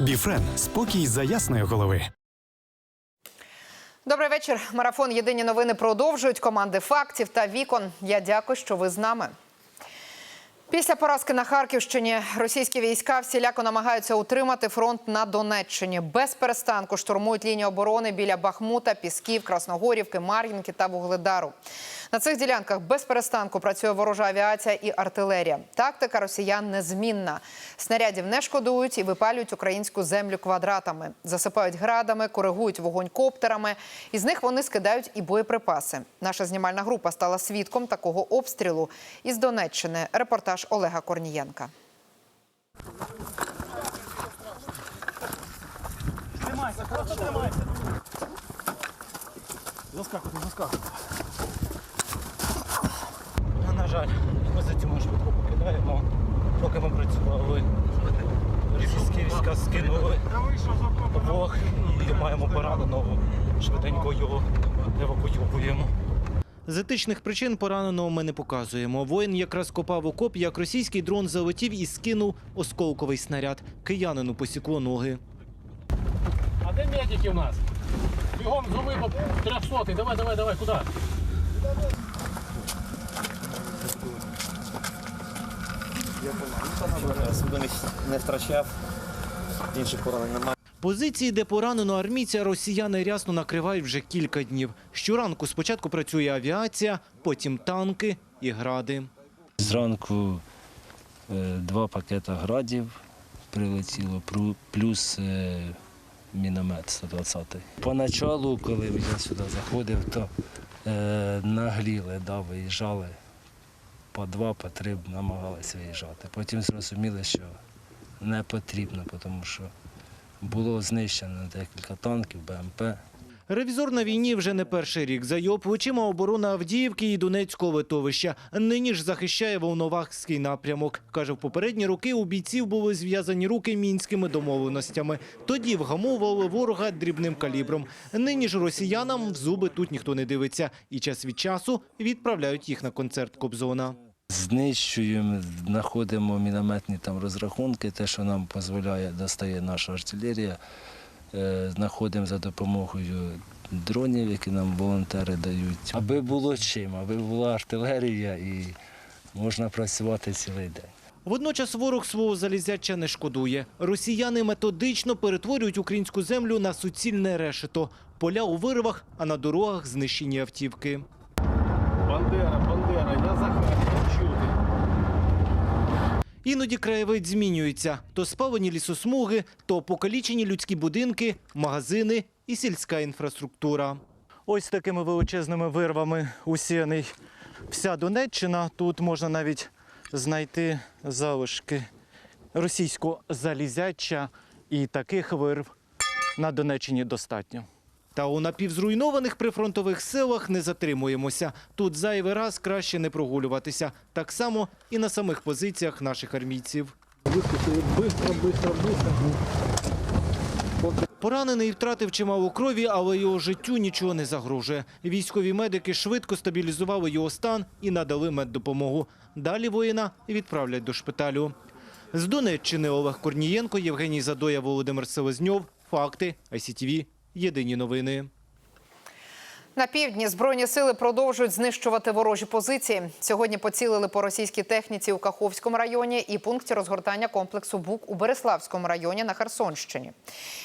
Біфрен спокій за ясної голови. Добрий вечір. Марафон Єдині новини продовжують команди фактів та вікон. Я дякую, що ви з нами. Після поразки на Харківщині російські війська всіляко намагаються утримати фронт на Донеччині. Без перестанку штурмують лінію оборони біля Бахмута, Пісків, Красногорівки, Мар'їнки та Вугледару. На цих ділянках без перестанку працює ворожа авіація і артилерія. Тактика росіян незмінна. Снарядів не шкодують і випалюють українську землю квадратами, засипають градами, коригують вогонь коптерами. Із них вони скидають і боєприпаси. Наша знімальна група стала свідком такого обстрілу із Донеччини. Репортаж Олега Корнієнка. Тримайся, просто тримайся. Заскакуйте, заскакуйте. Жаль, позицію ми швидко покидаємо. Поки ми працювали, російські війська скинули обох і маємо пораненого. Швиденько його евакуюємо. З етичних причин пораненого ми не показуємо. Воїн якраз копав окоп, як російський дрон залетів і скинув осколковий снаряд. Киянину посікло ноги. А де медики у нас? Бігом зуми по 300 Давай, давай, давай, куди? Судомість не втрачав, інших поранень немає. Позиції, де поранено армійця, росіяни рясно накривають вже кілька днів. Щоранку спочатку працює авіація, потім танки і гради. Зранку е, два пакета градів прилетіло, плюс е, міномет 120. Поначалу, коли я сюди заходив, то е, нагріли, да, виїжджали. По два, по три намагалися виїжджати. Потім зрозуміли, що не потрібно, тому що було знищено декілька танків, БМП. Ревізор на війні вже не перший рік. За його плечима оборона Авдіївки і Донецького литовища. Нині ж захищає Волновахський напрямок. Каже, в попередні роки у бійців були зв'язані руки мінськими домовленостями. Тоді вгамовували ворога дрібним калібром. Нині ж росіянам в зуби тут ніхто не дивиться. І час від часу відправляють їх на концерт Кобзона. Знищуємо, знаходимо мінометні там розрахунки, те, що нам дозволяє, достає наша артилерія. Е, Знаходимо за допомогою дронів, які нам волонтери дають. Аби було чим, аби була артилерія і можна працювати цілий день. Водночас ворог свого залізяча не шкодує. Росіяни методично перетворюють українську землю на суцільне решето. Поля у вирвах, а на дорогах знищені автівки. Бандера, Бандера, я чути. Іноді краєвид змінюється. То спалені лісосмуги, то покалічені людські будинки, магазини і сільська інфраструктура. Ось такими величезними вирвами усіяний вся Донеччина. Тут можна навіть знайти залишки російського залізяча і таких вирв на Донеччині достатньо. Та у напівзруйнованих прифронтових селах не затримуємося. Тут зайвий раз краще не прогулюватися. Так само і на самих позиціях наших армійців. Поранений втратив чимало крові, але його життю нічого не загрожує. Військові медики швидко стабілізували його стан і надали меддопомогу. Далі воїна відправлять до шпиталю. З Донеччини Олег Корнієнко, Євгеній Задоя, Володимир Селезньов. Факти. ICTV. Єдині новини. На півдні збройні сили продовжують знищувати ворожі позиції. Сьогодні поцілили по російській техніці у Каховському районі і пункті розгортання комплексу БУК у Береславському районі на Херсонщині.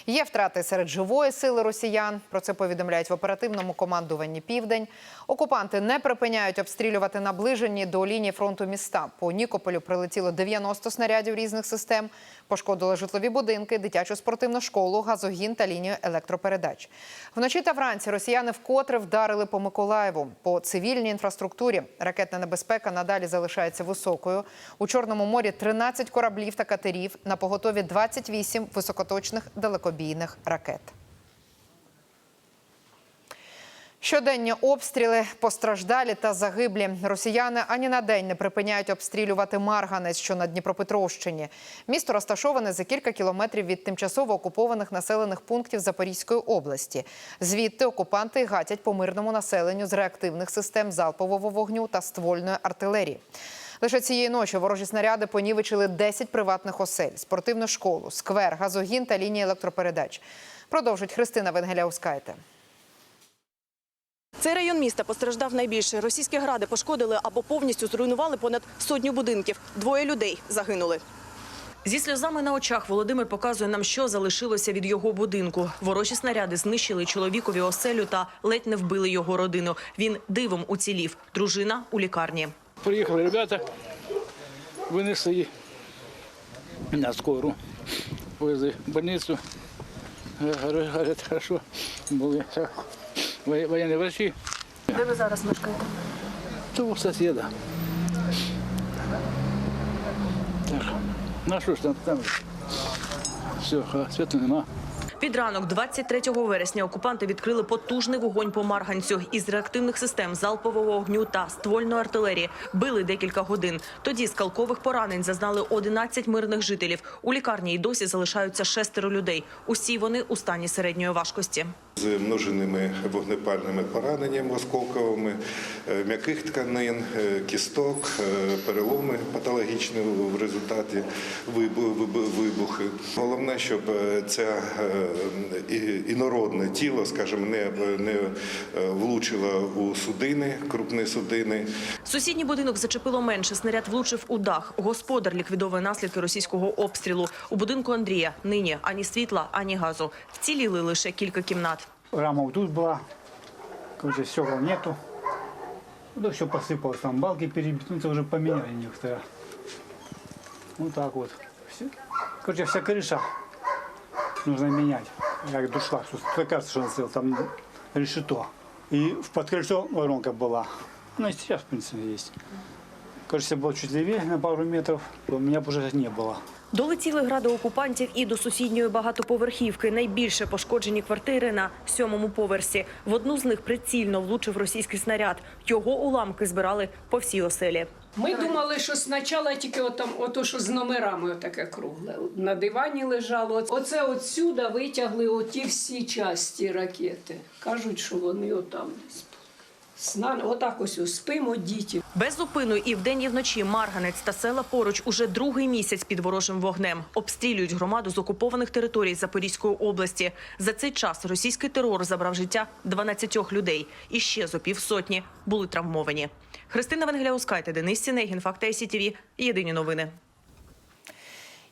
Є втрати серед живої сили росіян. Про це повідомляють в оперативному командуванні Південь. Окупанти не припиняють обстрілювати наближені до лінії фронту міста. По Нікополю прилетіло 90 снарядів різних систем. Пошкодили житлові будинки, дитячу спортивну школу, газогін та лінію електропередач. Вночі та вранці росіяни вкотре вдарили по Миколаєву. По цивільній інфраструктурі ракетна небезпека надалі залишається високою. У Чорному морі 13 кораблів та катерів, на поготові 28 високоточних далекобійних ракет. Щоденні обстріли, постраждалі та загиблі. Росіяни ані на день не припиняють обстрілювати Марганець, що на Дніпропетровщині. Місто розташоване за кілька кілометрів від тимчасово окупованих населених пунктів Запорізької області. Звідти окупанти гатять по мирному населенню з реактивних систем залпового вогню та ствольної артилерії. Лише цієї ночі ворожі снаряди понівечили 10 приватних осель, спортивну школу, сквер, газогін та лінії електропередач. Продовжить Христина Венгеляускайте. Цей район міста постраждав найбільше. Російські гради пошкодили або повністю зруйнували понад сотню будинків. Двоє людей загинули. Зі сльозами на очах Володимир показує нам, що залишилося від його будинку. Ворожі снаряди знищили чоловікові оселю та ледь не вбили його родину. Він дивом уцілів. Дружина у лікарні. Приїхали ребята, винесли на скору, повезли в больницю. Говорять, говорять, хорошо, були воєнні врачі. Де ви зараз мешкаєте? То у сусіда. Так, ну що ж там, там все, світу нема. Під ранок, 23 вересня, окупанти відкрили потужний вогонь по Марганцю із реактивних систем залпового вогню та ствольної артилерії. Били декілька годин. Тоді скалкових поранень зазнали 11 мирних жителів. У лікарні й досі залишаються шестеро людей. Усі вони у стані середньої важкості. з множинними вогнепальними пораненнями осколковими, м'яких тканин, е, кісток, е, переломи патологічні в результаті вибу- вибу- вибухи. Головне, щоб е, це е, інородне тіло, скажімо, не, не е, влучило у судини, крупні судини. Сусідній будинок зачепило менше. Снаряд влучив у дах. Господар ліквідовує наслідки російського обстрілу. У будинку Андрія нині ані світла, ані газу. Вціліли лише кілька кімнат. Рама тут была, короче, стекол нету. Ну, все посыпалось, там балки перебиты, ну, это уже поменяли некоторые. Вот так вот. Все. Короче, вся крыша нужно менять. Как душла, что кажется, что она стояла, там решето. И в подкрыльцо воронка была. Ну, и сейчас, в принципе, есть. Кажется, было чуть левее на пару метров, у меня уже не было. Долетіли гради окупантів і до сусідньої багатоповерхівки. Найбільше пошкоджені квартири на сьомому поверсі. В одну з них прицільно влучив російський снаряд. Його уламки збирали по всій оселі. Ми думали, що спочатку тільки отам, ото, що з номерами отаке кругле. На дивані лежало. Оце отсюда витягли оті всі часті ракети. Кажуть, що вони отам десь. Сна, отак ось спимо діти. Без зупину і вдень, і вночі Марганець та села поруч уже другий місяць під ворожим вогнем. Обстрілюють громаду з окупованих територій Запорізької області. За цей час російський терор забрав життя 12 людей. І ще зо півсотні були травмовані. Христина Венгеляускайте, Денис Сінегін, Факти СІТВ. Єдині новини.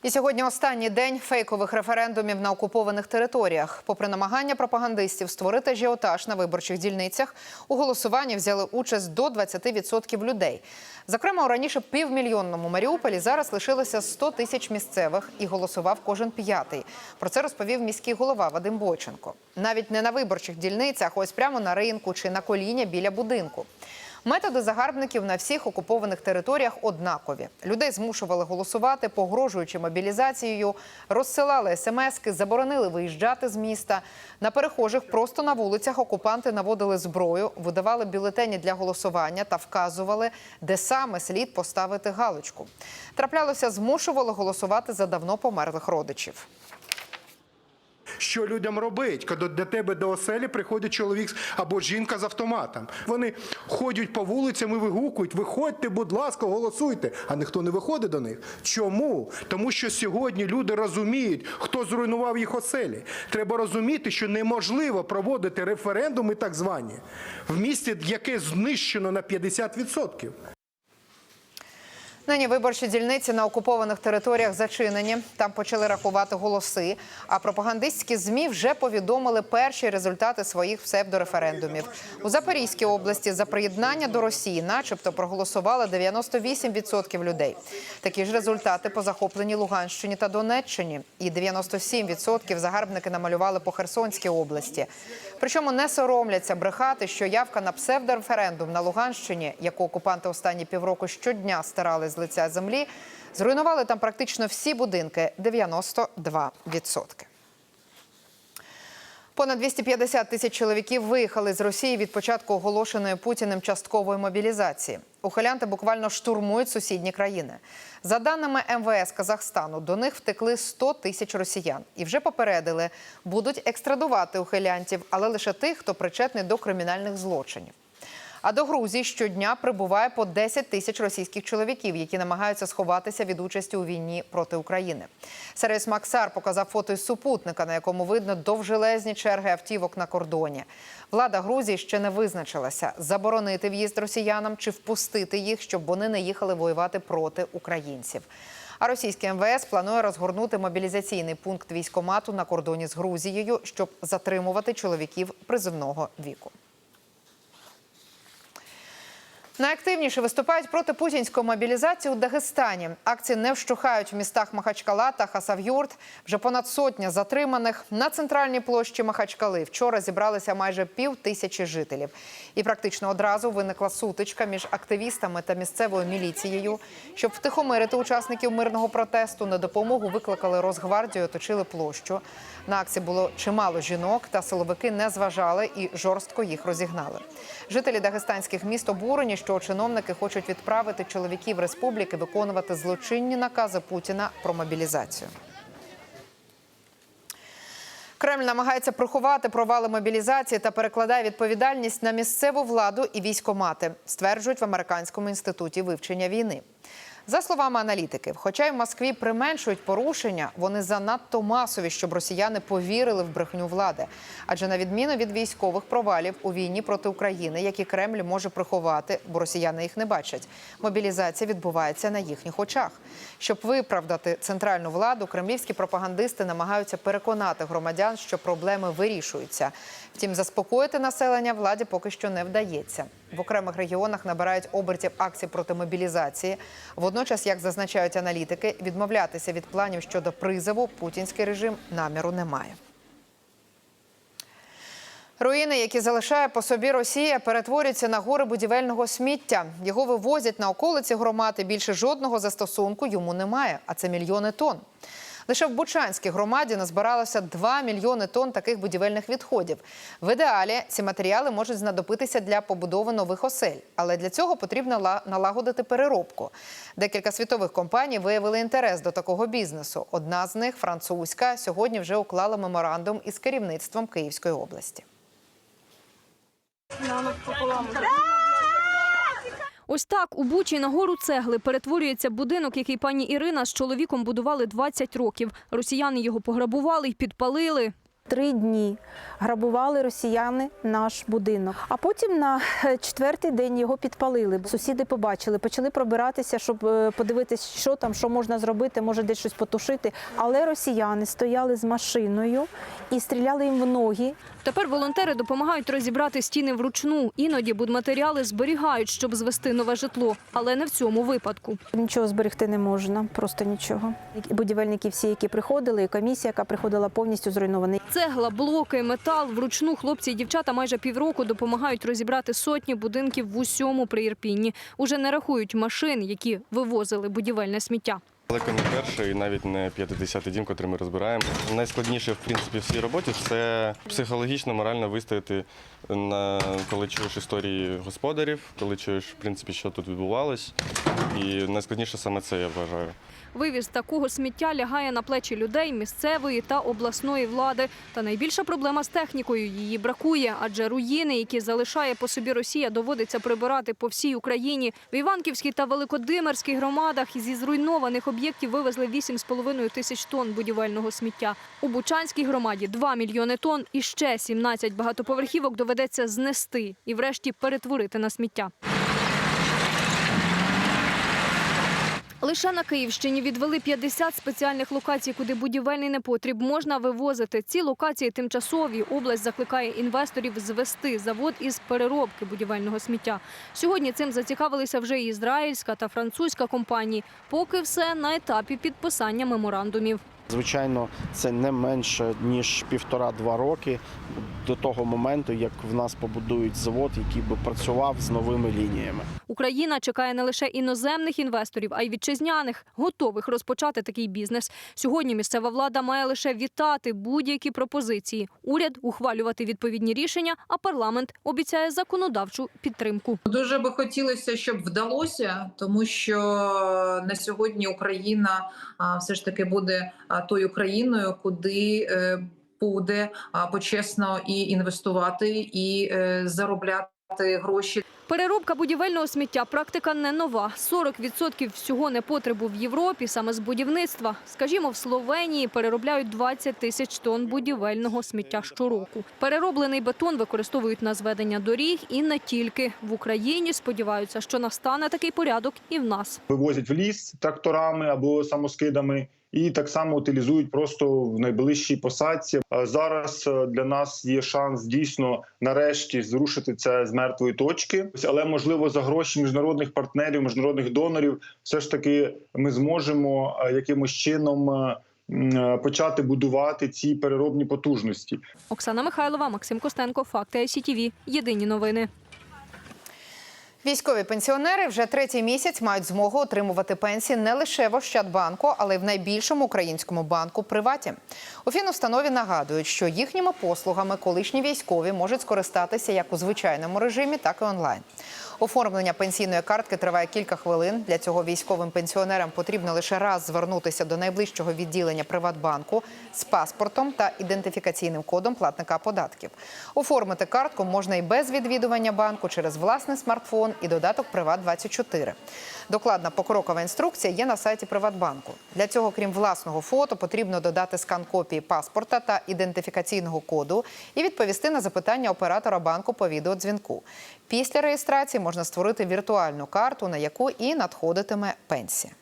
І сьогодні останній день фейкових референдумів на окупованих територіях. Попри намагання пропагандистів створити ажіотаж на виборчих дільницях, у голосуванні взяли участь до 20% людей. Зокрема, у раніше півмільйонному Маріуполі зараз лишилося 100 тисяч місцевих і голосував кожен п'ятий. Про це розповів міський голова Вадим Бойченко. Навіть не на виборчих дільницях, ось прямо на ринку чи на коліня біля будинку. Методи загарбників на всіх окупованих територіях однакові. Людей змушували голосувати, погрожуючи мобілізацією, розсилали смски, заборонили виїжджати з міста. На перехожих просто на вулицях окупанти наводили зброю, видавали бюлетені для голосування та вказували, де саме слід поставити галочку. Траплялося, змушували голосувати за давно померлих родичів. Що людям робить, коли до тебе до оселі приходить чоловік або жінка з автоматом? Вони ходять по вулицям і вигукують: виходьте, будь ласка, голосуйте. А ніхто не виходить до них. Чому? Тому що сьогодні люди розуміють, хто зруйнував їх оселі. Треба розуміти, що неможливо проводити референдуми, так звані, в місті, яке знищено на 50%. Нині виборчі дільниці на окупованих територіях зачинені. Там почали рахувати голоси. А пропагандистські змі вже повідомили перші результати своїх псевдореферендумів. У Запорізькій області за приєднання до Росії, начебто, проголосували 98% людей. Такі ж результати по захопленій Луганщині та Донеччині. І 97% загарбники намалювали по Херсонській області. Причому не соромляться брехати, що явка на псевдореферендум на Луганщині, яку окупанти останні півроку щодня стирали з лиця землі, зруйнували там практично всі будинки 92%. Понад 250 тисяч чоловіків виїхали з Росії від початку оголошеної Путіним часткової мобілізації. Ухилянти буквально штурмують сусідні країни. За даними МВС Казахстану, до них втекли 100 тисяч росіян і вже попередили, будуть екстрадувати ухилянтів, але лише тих, хто причетний до кримінальних злочинів. А до Грузії щодня прибуває по 10 тисяч російських чоловіків, які намагаються сховатися від участі у війні проти України. Сервіс Максар показав фото із супутника, на якому видно довжелезні черги автівок на кордоні. Влада Грузії ще не визначилася заборонити в'їзд росіянам чи впустити їх, щоб вони не їхали воювати проти українців. А російське МВС планує розгорнути мобілізаційний пункт військомату на кордоні з Грузією, щоб затримувати чоловіків призивного віку. Найактивніше виступають проти путінської мобілізації у Дагестані. Акції не вщухають в містах Махачкала та Хасав'юрт. Вже понад сотня затриманих на центральній площі Махачкали. Вчора зібралися майже пів тисячі жителів. І практично одразу виникла сутичка між активістами та місцевою міліцією. Щоб втихомирити учасників мирного протесту, на допомогу викликали Росгвардію, оточили площу. На акції було чимало жінок, та силовики не зважали і жорстко їх розігнали. Жителі дагестанських міст обурені, що чиновники хочуть відправити чоловіків республіки виконувати злочинні накази Путіна про мобілізацію. Кремль намагається приховати провали мобілізації та перекладає відповідальність на місцеву владу і військомати, стверджують в американському інституті вивчення війни. За словами аналітиків, хоча й в Москві применшують порушення, вони занадто масові, щоб росіяни повірили в брехню влади. Адже на відміну від військових провалів у війні проти України, які Кремль може приховати, бо росіяни їх не бачать. Мобілізація відбувається на їхніх очах. Щоб виправдати центральну владу, кремлівські пропагандисти намагаються переконати громадян, що проблеми вирішуються. Втім, заспокоїти населення владі поки що не вдається. В окремих регіонах набирають обертів акцій проти мобілізації. Водночас, як зазначають аналітики, відмовлятися від планів щодо призову путінський режим наміру не має. Руїни, які залишає по собі Росія, перетворюються на гори будівельного сміття. Його вивозять на околиці громад і більше жодного застосунку йому немає, а це мільйони тонн. Лише в Бучанській громаді назбиралося 2 мільйони тонн таких будівельних відходів. В ідеалі ці матеріали можуть знадобитися для побудови нових осель, але для цього потрібно налагодити переробку. Декілька світових компаній виявили інтерес до такого бізнесу. Одна з них, французька, сьогодні вже уклала меморандум із керівництвом Київської області. Ось так у Бучі на гору цегли перетворюється будинок, який пані Ірина з чоловіком будували 20 років. Росіяни його пограбували й підпалили. Три дні грабували росіяни наш будинок. А потім на е, четвертий день його підпалили. Сусіди побачили, почали пробиратися, щоб е, подивитися, що там, що можна зробити, може десь щось потушити. Але росіяни стояли з машиною і стріляли їм в ноги. Тепер волонтери допомагають розібрати стіни вручну. Іноді будматеріали зберігають, щоб звести нове житло, але не в цьому випадку. Нічого зберегти не можна, просто нічого. Будівельники всі, які приходили, і комісія, яка приходила, повністю зруйновані. Цегла, блоки, метал вручну хлопці і дівчата майже півроку допомагають розібрати сотні будинків в усьому Приірпінні. Уже не рахують машин, які вивозили будівельне сміття. Далеко не перший і навіть не 50-й дім, котрий ми розбираємо. Найскладніше, в принципі, в цій роботі це психологічно, морально вистояти, на, коли чуєш історії господарів, коли чуєш, в принципі, що тут відбувалось. І найскладніше саме це, я вважаю. Вивіз такого сміття лягає на плечі людей місцевої та обласної влади. Та найбільша проблема з технікою її бракує, адже руїни, які залишає по собі Росія, доводиться прибирати по всій Україні. В Іванківській та Великодимирській громадах зі зруйнованих об'єктів вивезли 8,5 тисяч тонн будівельного сміття. У Бучанській громаді 2 мільйони тонн і ще 17 багатоповерхівок доведеться знести і врешті перетворити на сміття. Лише на Київщині відвели 50 спеціальних локацій, куди будівельний непотріб можна вивозити. Ці локації тимчасові. Область закликає інвесторів звести завод із переробки будівельного сміття. Сьогодні цим зацікавилися вже і ізраїльська та французька компанії. Поки все на етапі підписання меморандумів. Звичайно, це не менше ніж півтора-два роки до того моменту, як в нас побудують завод, який би працював з новими лініями. Україна чекає не лише іноземних інвесторів, а й вітчизняних, готових розпочати такий бізнес. Сьогодні місцева влада має лише вітати будь-які пропозиції. Уряд ухвалювати відповідні рішення, а парламент обіцяє законодавчу підтримку. Дуже би хотілося, щоб вдалося, тому що на сьогодні Україна все ж таки буде тою країною, куди е, буде а, почесно і інвестувати, і е, заробляти гроші. Переробка будівельного сміття – практика не нова. 40% всього непотребу в Європі саме з будівництва. Скажімо, в Словенії переробляють 20 тисяч тонн будівельного сміття щороку. Перероблений бетон використовують на зведення доріг і не тільки. В Україні сподіваються, що настане такий порядок і в нас. вивозять в ліс тракторами або самоскидами. І так само утилізують просто в найближчій посадці. Зараз е, для нас є шанс дійсно нарешті зрушити це з мертвої точки. Але можливо за гроші міжнародних партнерів, міжнародних донорів, все ж таки ми зможемо е, якимось чином е, почати будувати ці переробні потужності. Оксана Михайлова, Максим Костенко, Факти ICTV. Єдині новини. Військові пенсіонери вже третій місяць мають змогу отримувати пенсії не лише в Ощадбанку, але й в найбільшому українському банку Приваті. У фінустанові нагадують, що їхніми послугами колишні військові можуть скористатися як у звичайному режимі, так і онлайн. Оформлення пенсійної картки триває кілька хвилин. Для цього військовим пенсіонерам потрібно лише раз звернутися до найближчого відділення Приватбанку з паспортом та ідентифікаційним кодом платника податків. Оформити картку можна і без відвідування банку через власний смартфон і додаток Приват 24 Докладна покрокова інструкція є на сайті Приватбанку. Для цього, крім власного фото, потрібно додати скан копії паспорта та ідентифікаційного коду і відповісти на запитання оператора банку по відеодзвінку. Після реєстрації можна створити віртуальну карту, на яку і надходитиме пенсія.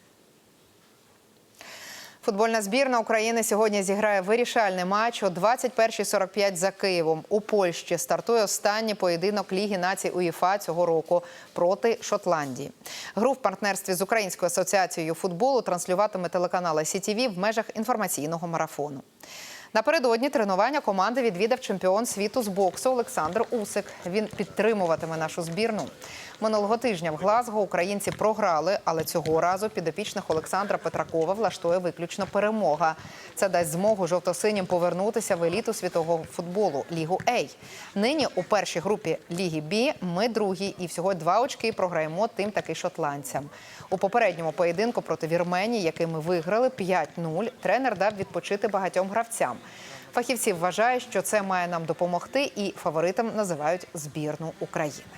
Футбольна збірна України сьогодні зіграє вирішальний матч о 21.45 за Києвом. У Польщі стартує останній поєдинок Ліги націй УЄФА цього року проти Шотландії. Гру в партнерстві з Українською асоціацією футболу транслюватиме телеканал ICTV в межах інформаційного марафону. Напередодні тренування команди відвідав чемпіон світу з боксу Олександр Усик. Він підтримуватиме нашу збірну. Минулого тижня в Глазго українці програли, але цього разу підопічних Олександра Петракова влаштує виключно перемога. Це дасть змогу жовто-синім повернутися в еліту світового футболу Лігу Ей. Нині у першій групі Ліги Бі ми другі і всього два очки програємо тим таки шотландцям. У попередньому поєдинку проти Вірменії, який ми виграли 5-0, тренер дав відпочити багатьом гравцям. Фахівці вважають, що це має нам допомогти, і фаворитом називають збірну України.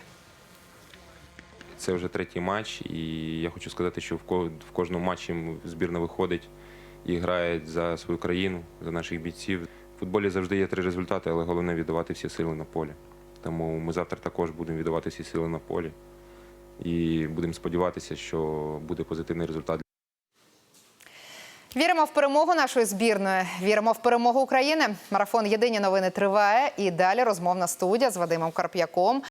Це вже третій матч, і я хочу сказати, що в кожному матчі збірна виходить і грає за свою країну, за наших бійців. В футболі завжди є три результати, але головне віддавати всі сили на полі. Тому ми завтра також будемо віддавати всі сили на полі і будемо сподіватися, що буде позитивний результат. Віримо в перемогу нашої збірної. Віримо в перемогу України. Марафон Єдині новини триває. І далі розмовна студія з Вадимом Карп'яком.